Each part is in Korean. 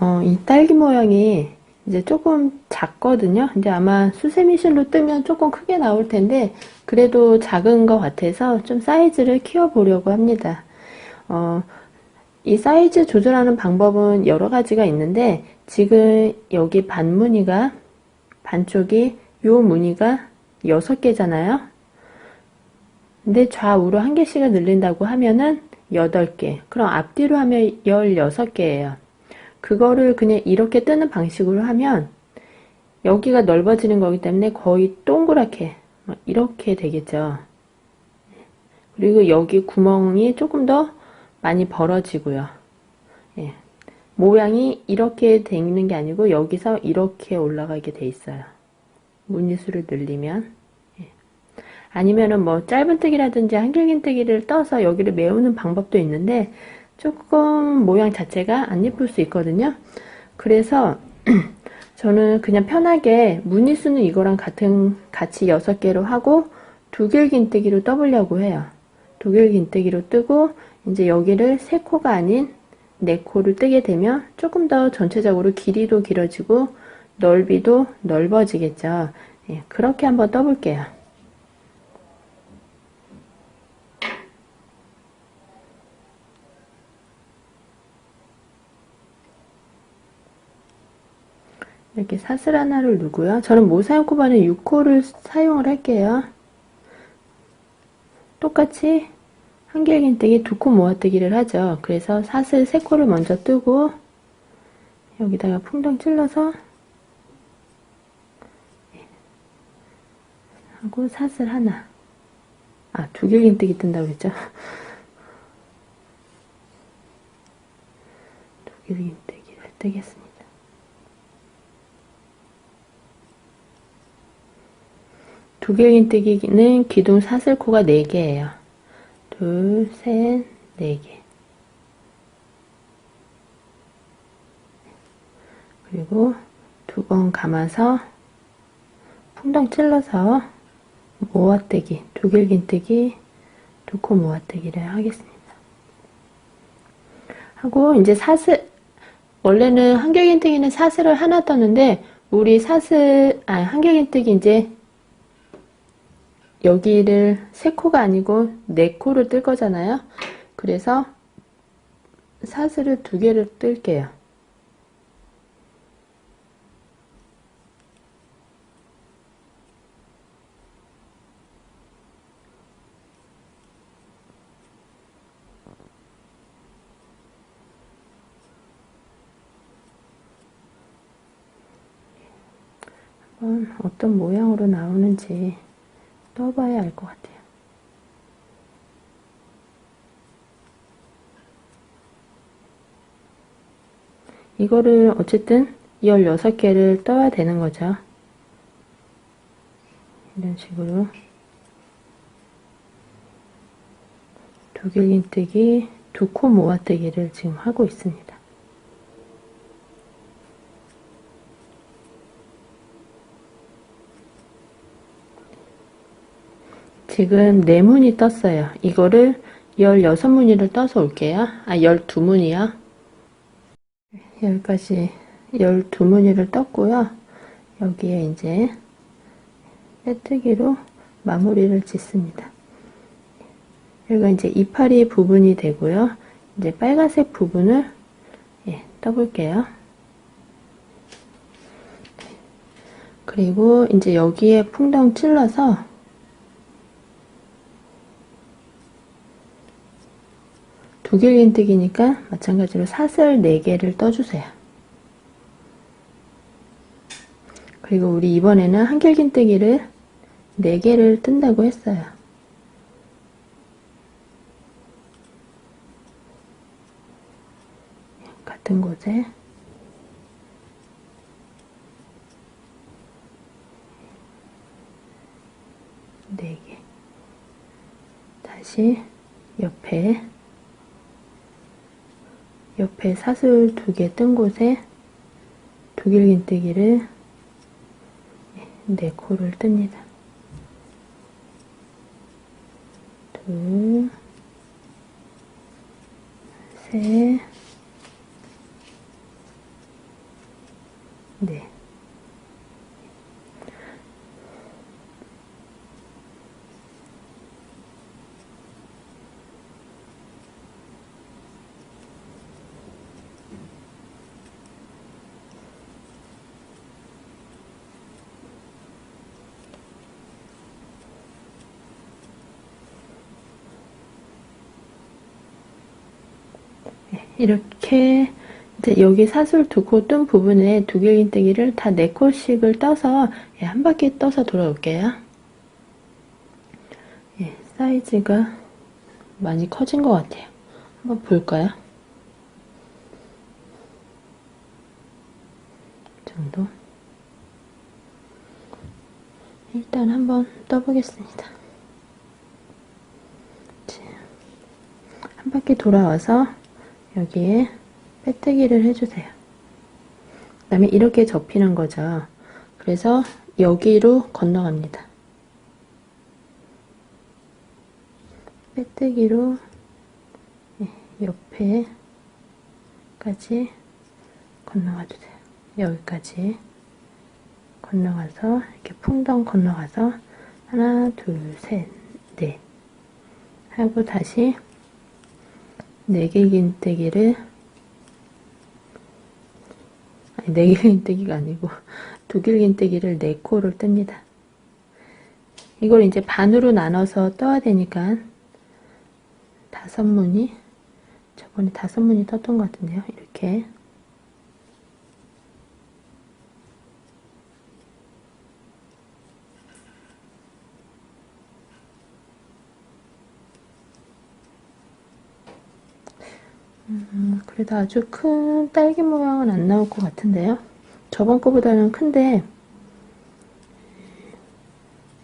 어, 이 딸기 모양이 이제 조금 작거든요. 근데 아마 수세미실로 뜨면 조금 크게 나올 텐데, 그래도 작은 것 같아서 좀 사이즈를 키워보려고 합니다. 어, 이 사이즈 조절하는 방법은 여러 가지가 있는데, 지금 여기 반 무늬가, 반쪽이, 요 무늬가 6개잖아요. 근데 좌우로 한 개씩을 늘린다고 하면은 8개. 그럼 앞뒤로 하면 16개예요. 그거를 그냥 이렇게 뜨는 방식으로 하면 여기가 넓어지는 거기 때문에 거의 동그랗게 이렇게 되겠죠. 그리고 여기 구멍이 조금 더 많이 벌어지고요. 예. 모양이 이렇게 되는 게 아니고 여기서 이렇게 올라가게 돼 있어요. 무늬수를 늘리면 예. 아니면은 뭐 짧은뜨기라든지 한길긴뜨기를 떠서 여기를 메우는 방법도 있는데 조금 모양 자체가 안 예쁠 수 있거든요. 그래서 저는 그냥 편하게 무늬수는 이거랑 같은 같이 6개로 하고 두길긴뜨기로 떠보려고 해요. 두길긴뜨기로 뜨고 이제 여기를 세 코가 아닌 네 코를 뜨게 되면 조금 더 전체적으로 길이도 길어지고 넓이도 넓어지겠죠. 예, 그렇게 한번 떠볼게요. 사슬 하나를 누고요. 저는 모사용코 바는 6코를 사용을 할게요. 똑같이 한길긴뜨기 두 코 모아뜨기를 하죠. 그래서 사슬 세 코를 먼저 뜨고 여기다가 풍덩 찔러서 하고 사슬 하나 아 두길긴뜨기 뜬다고 그랬죠. 두길긴뜨기를 뜨겠습니다. 두길긴뜨기는 기둥 사슬코가 4개예요. 둘, 셋, 네 개. 그리고 두 번 감아서 풍덩 찔러서 모아뜨기, 두길긴뜨기, 두 코 모아뜨기를 하겠습니다. 하고 이제 사슬 원래는 한길긴뜨기는 사슬을 하나 떴는데 우리 사슬 아 한길긴뜨기 이제 여기를 세 코가 아니고 네 코를 뜰 거잖아요. 그래서 사슬을 두 개를 뜰게요. 어떤 모양으로 나오는지 떠봐야 알 것 같아요. 이거를 어쨌든 16개를 떠야 되는 거죠. 이런 식으로 두길긴뜨기, 두 코 모아뜨기를 지금 하고 있습니다. 지금 4무늬 떴어요. 이거를 16무늬를 떠서 올게요. 아, 12무늬요. 여기까지 12무늬를 떴고요. 여기에 이제 빼뜨기로 마무리를 짓습니다. 여기가 이제 이파리 부분이 되고요. 이제 빨간색 부분을 예, 떠볼게요. 그리고 이제 여기에 풍덩 찔러서 두길긴뜨기니까 마찬가지로 사슬 4개를 떠주세요. 그리고 우리 이번에는 한길긴뜨기를 4개를 뜬다고 했어요. 같은 곳에 네 개. 다시 옆에 옆에 사슬 두 개 뜬 곳에 두길긴뜨기를 네 코를 뜹니다. 둘, 셋, 네. 이렇게 이제 여기 사슬 두고 뜬 부분에 두길긴뜨기를 다 네 코씩을 떠서 예, 한 바퀴 떠서 돌아올게요. 예, 사이즈가 많이 커진 것 같아요. 한번 볼까요? 이 정도. 일단 한번 떠보겠습니다. 자, 한 바퀴 돌아와서 여기에 빼뜨기를 해주세요. 그 다음에 이렇게 접히는 거죠. 그래서 여기로 건너갑니다. 빼뜨기로 예, 옆에까지 건너가 주세요. 여기까지 건너가서 이렇게 풍덩 건너가서 하나, 둘, 셋, 넷 하고 다시 네길긴뜨기를 아니 네길긴뜨기가 아니고 두길긴뜨기를 네 코를 뜹니다. 이걸 이제 반으로 나눠서 떠야 되니까 다섯 무늬 저번에 다섯 무늬 떴던 것 같은데요. 이렇게 음, 그래도 아주 큰 딸기 모양은 안 나올 것 같은데요. 저번 거보다는 큰데,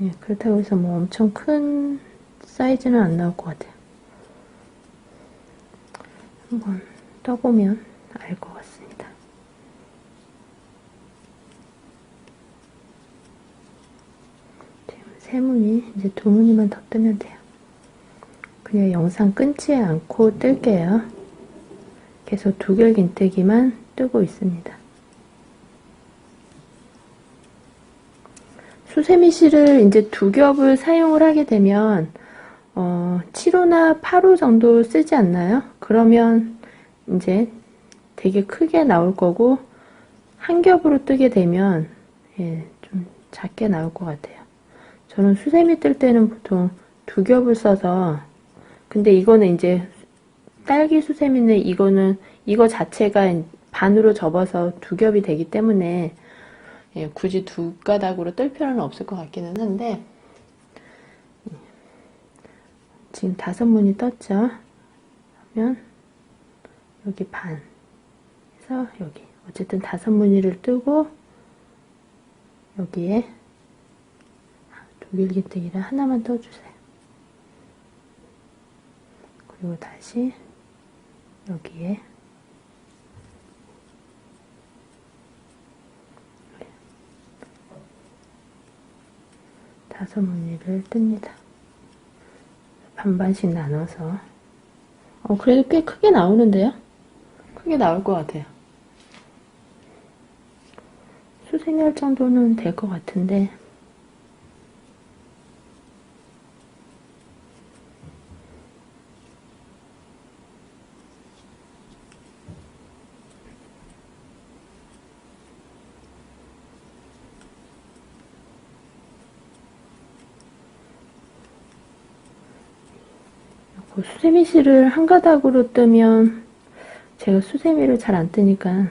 예, 그렇다고 해서 뭐 엄청 큰 사이즈는 안 나올 것 같아요. 한번 떠보면 알 것 같습니다. 세 무늬, 이제 두 무늬만 더 뜨면 돼요. 그냥 영상 끊지 않고 뜰게요. 계속 두결긴뜨기만 뜨고 있습니다. 수세미 실을 이제 두 겹을 사용을 하게 되면 어, 7호나 8호 정도 쓰지 않나요? 그러면 이제 되게 크게 나올 거고 한 겹으로 뜨게 되면 예, 좀 작게 나올 것 같아요. 저는 수세미 뜰 때는 보통 두 겹을 써서 근데 이거는 이제 딸기 수세미는 이거는 이거 자체가 반으로 접어서 두 겹이 되기 때문에 예, 굳이 두 가닥으로 뜰 필요는 없을 것 같기는 한데 지금 다섯 무늬 떴죠? 그러면 여기 반 해서 여기 어쨌든 다섯 무늬를 뜨고 여기에 독일기뜨기를 하나만 떠주세요. 그리고 다시 여기에 다섯 무늬를 뜹니다. 반반씩 나눠서 어 그래도 꽤 크게 나오는데요? 크게 나올 것 같아요. 수생할 정도는 될 것 같은데 그 수세미 실을 한 가닥으로 뜨면 제가 수세미를 잘 안 뜨니까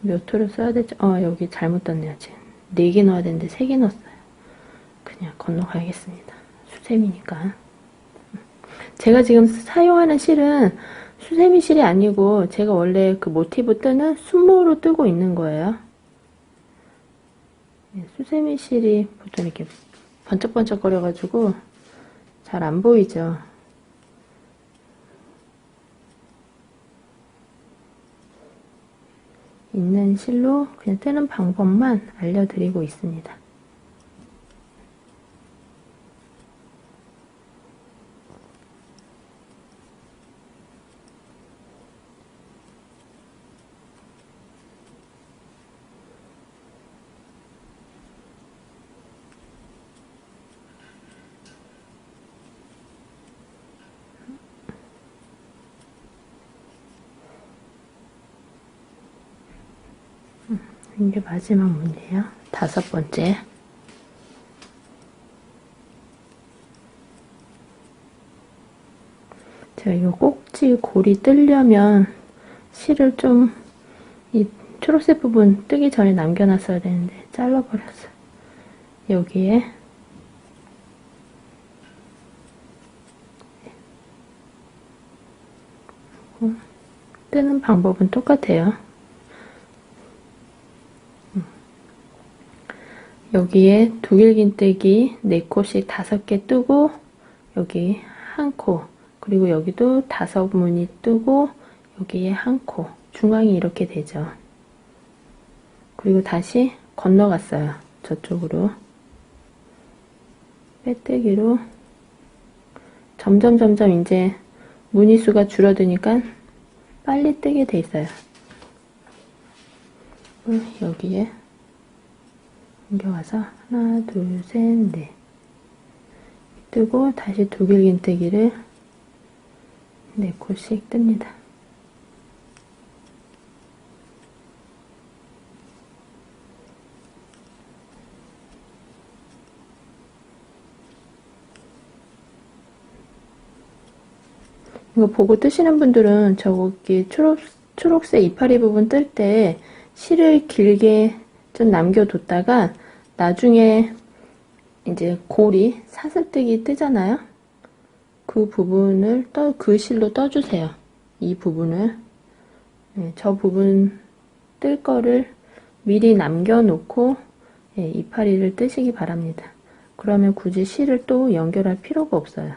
몇 호를 써야 되지? 어 여기 잘못 떴네요 지금. 4개 넣어야 되는데 3개 넣었어요. 그냥 건너가야겠습니다. 수세미니까. 제가 지금 사용하는 실은 수세미 실이 아니고 제가 원래 그 모티브 뜨는 순모로 뜨고 있는 거예요. 네, 수세미 실이 보통 이렇게 번쩍번쩍 거려 가지고 잘 안 보이죠 있는 실로 그냥 뜨는 방법만 알려드리고 있습니다. 이게 마지막 문이에요. 다섯 번째. 제가 이거 꼭지 골이 뜨려면 실을 좀 이 초록색 부분 뜨기 전에 남겨놨어야 되는데 잘라버렸어요. 여기에 뜨는 방법은 똑같아요. 여기에 두길긴뜨기 4코씩 5개 뜨고 여기 한 코, 그리고 여기도 다섯 문이 뜨고 여기에 한 코, 중앙이 이렇게 되죠. 그리고 다시 건너갔어요. 저쪽으로. 빼뜨기로 점점 점점 이제 무늬 수가 줄어드니까 빨리 뜨게 돼 있어요. 음, 여기에 옮겨와서 하나, 둘, 셋, 넷 뜨고 다시 독일긴뜨기를 네 코씩 뜹니다. 이거 보고 뜨시는 분들은 저기 초록, 초록색 이파리 부분 뜰 때 실을 길게 좀 남겨뒀다가 나중에 이제 골이 사슬뜨기 뜨잖아요. 그 부분을 떠, 그 실로 떠주세요. 이 부분을. 네, 저 부분 뜰 거를 미리 남겨놓고 예, 이파리를 뜨시기 바랍니다. 그러면 굳이 실을 또 연결할 필요가 없어요.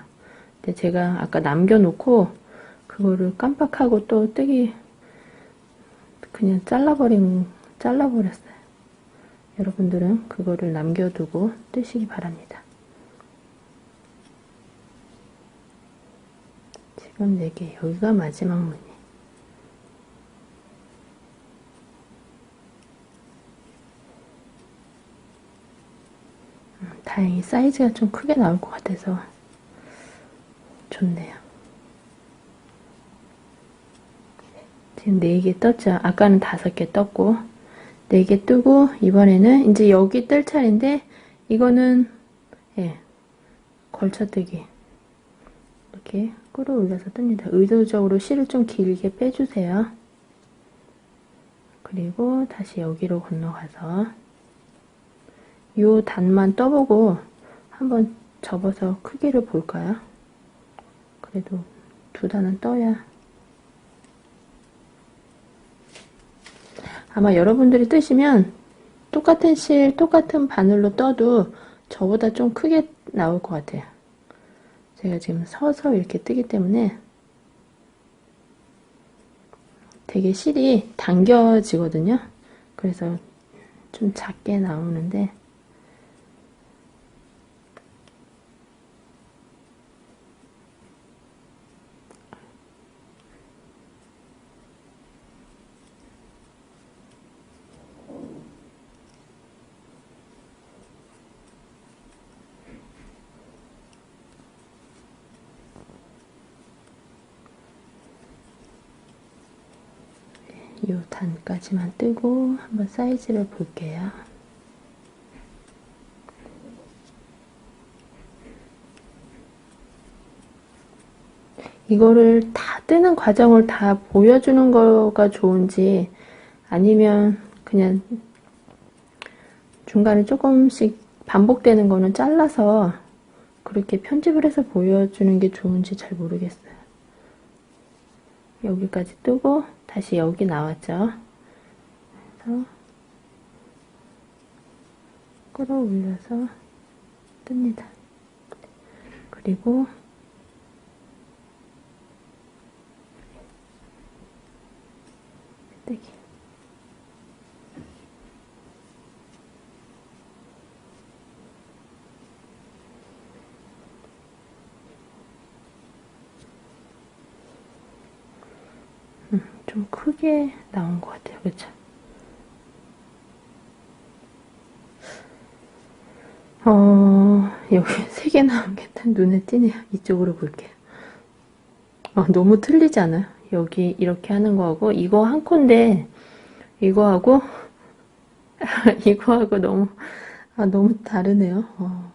근데 제가 아까 남겨놓고 그거를 깜빡하고 또 뜨기 그냥 잘라버린 잘라버렸어요. 여러분들은 그거를 남겨두고 뜨시기 바랍니다. 지금 4개 여기가 마지막 문이 음, 다행히 사이즈가 좀 크게 나올 것 같아서 좋네요. 지금 4개 떴죠? 아까는 5개 떴고 4개 뜨고 이번에는 이제 여기 뜰 차례인데 이거는 예, 걸쳐뜨기 이렇게 끌어올려서 뜹니다. 의도적으로 실을 좀 길게 빼주세요. 그리고 다시 여기로 건너가서 요 단만 떠보고 한번 접어서 크기를 볼까요? 그래도 두 단은 떠야 아마 여러분들이 뜨시면 똑같은 실, 똑같은 바늘로 떠도 저보다 좀 크게 나올 것 같아요. 제가 지금 서서 이렇게 뜨기 때문에 되게 실이 당겨지거든요. 그래서 좀 작게 나오는데 요 단까지만 뜨고 한번 사이즈를 볼게요. 이거를 다 뜨는 과정을 다 보여주는 거가 좋은지 아니면 그냥 중간에 조금씩 반복되는 거는 잘라서 그렇게 편집을 해서 보여주는 게 좋은지 잘 모르겠어요. 여기까지 뜨고 다시 여기 나왔죠. 그래서 끌어올려서 뜹니다. 그리고 뜨기. 좀 크게 나온 것 같아요. 그쵸? 어, 여기 세 개 나온 게 딱 눈에 띄네요. 이쪽으로 볼게요. 어, 너무 틀리지 않아요? 여기 이렇게 하는 거하고, 이거 한 콘데, 이거하고, 이거하고 너무, 아, 너무 다르네요. 어.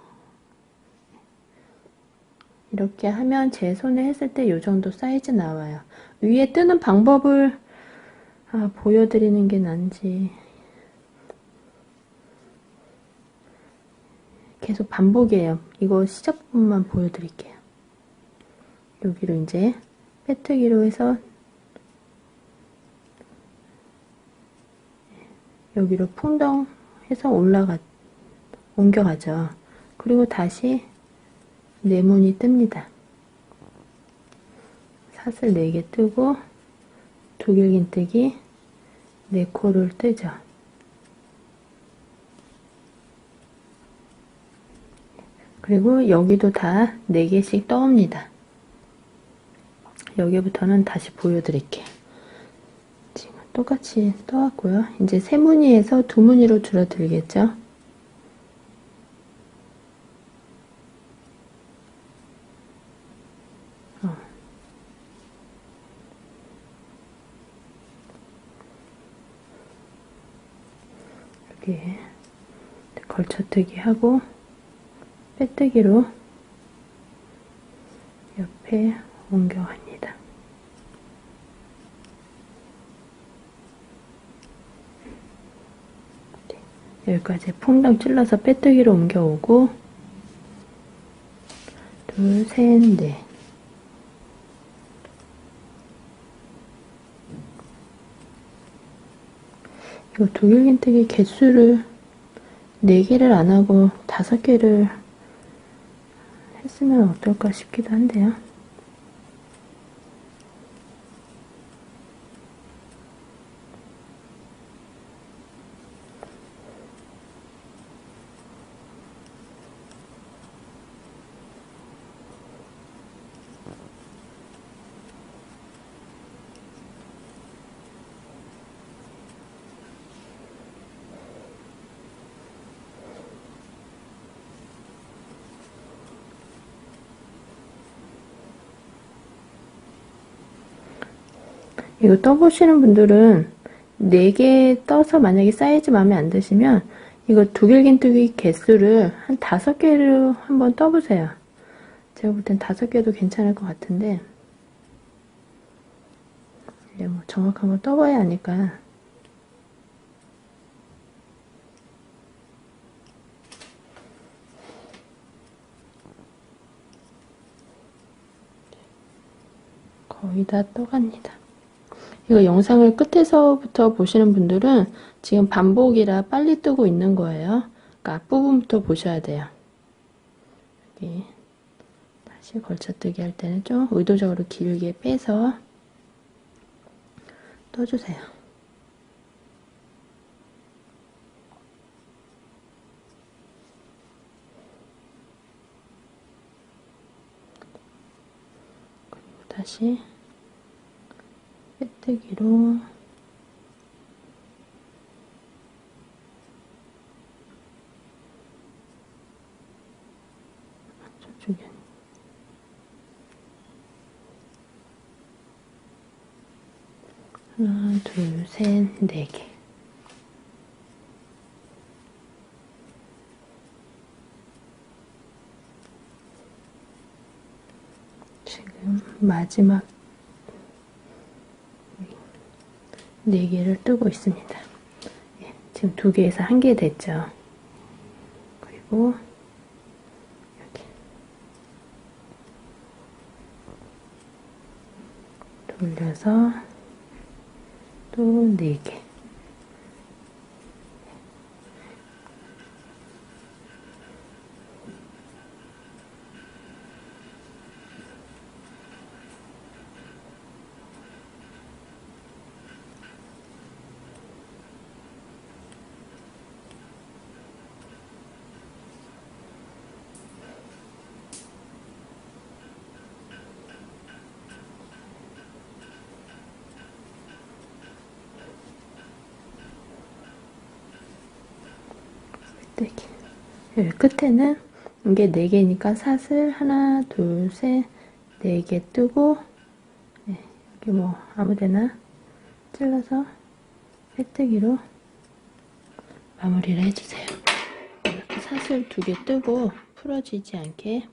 이렇게 하면 제 손에 했을 때 이 정도 사이즈 나와요. 위에 뜨는 방법을 아, 보여드리는 게 난지 계속 반복이에요. 이거 시작 부분만 보여드릴게요. 여기로 이제 빼뜨기로 해서 여기로 풍덩 해서 올라가 옮겨가죠. 그리고 다시 네모니 뜹니다. 사슬 4개 뜨고 독일긴뜨기 4코를 뜨죠. 그리고 여기도 다 4개씩 떠옵니다. 여기부터는 다시 보여드릴게요. 똑같이 떠왔고요. 이제 세 무늬에서 두 무늬로 줄어들겠죠. 어. 여기에 걸쳐뜨기 하고 빼뜨기로 옆에 옮겨갑니다. 네, 여기까지 퐁당 찔러서 빼뜨기로 옮겨오고 둘, 셋, 넷 독일긴뜨기 개수를 4개를 안 하고 5개를 했으면 어떨까 싶기도 한데요. 이거 떠보시는 분들은 4개 떠서 만약에 사이즈 마음에 안 드시면 이거 두길긴뜨기 개수를 한 5개로 한번 떠보세요. 제가 볼 땐 5개도 괜찮을 것 같은데 이제 뭐 정확한 걸 떠봐야 하니까 거의 다 떠갑니다. 이거 영상을 끝에서부터 보시는 분들은 지금 반복이라 빨리 뜨고 있는 거예요. 그러니까 앞부분부터 보셔야 돼요. 여기 다시 걸쳐뜨기 할 때는 좀 의도적으로 길게 빼서 떠주세요. 다시 빼 뜨기로 하나, 둘, 셋, 네 개. 지금 마지막 4개를 뜨고 있습니다. 예, 지금 2개에서 1개 됐죠. 그리고 여기 돌려서 또 4개 빼기 여기 끝에는 이게 4개니까 사슬 하나 둘셋 4개 뜨고 네, 여기 뭐 아무데나 찔러서 빼뜨기로 마무리를 해주세요. 이렇게 사슬 두 개 뜨고 풀어지지 않게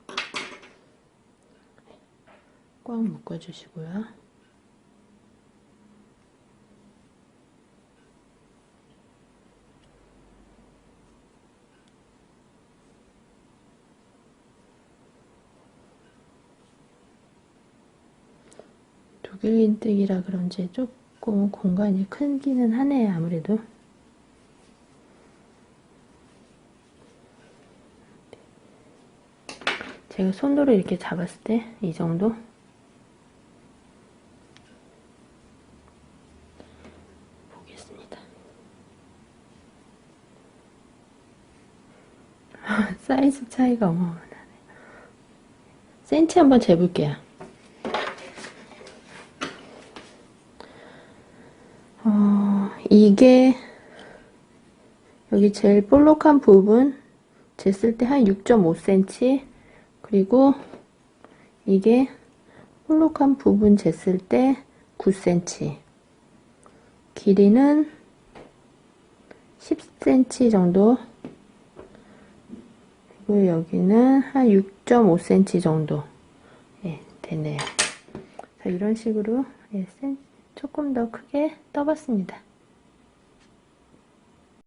꽉 묶어주시고요. 독일긴뜨기라 그런지 조금 공간이 크기는 하네요, 아무래도. 제가 손으로 이렇게 잡았을 때 이 정도 보겠습니다. 사이즈 차이가 어마어마하네. 센치 한번 재볼게요. 어, 이게 여기 제일 볼록한 부분 쟀을 때 한 6.5cm 그리고 이게 볼록한 부분 쟀을 때 9cm 길이는 10cm 정도. 그리고 여기는 한 6.5cm 정도. 예, 되네요. 자, 이런 식으로 예, 센- 조금 더 크게 떠봤습니다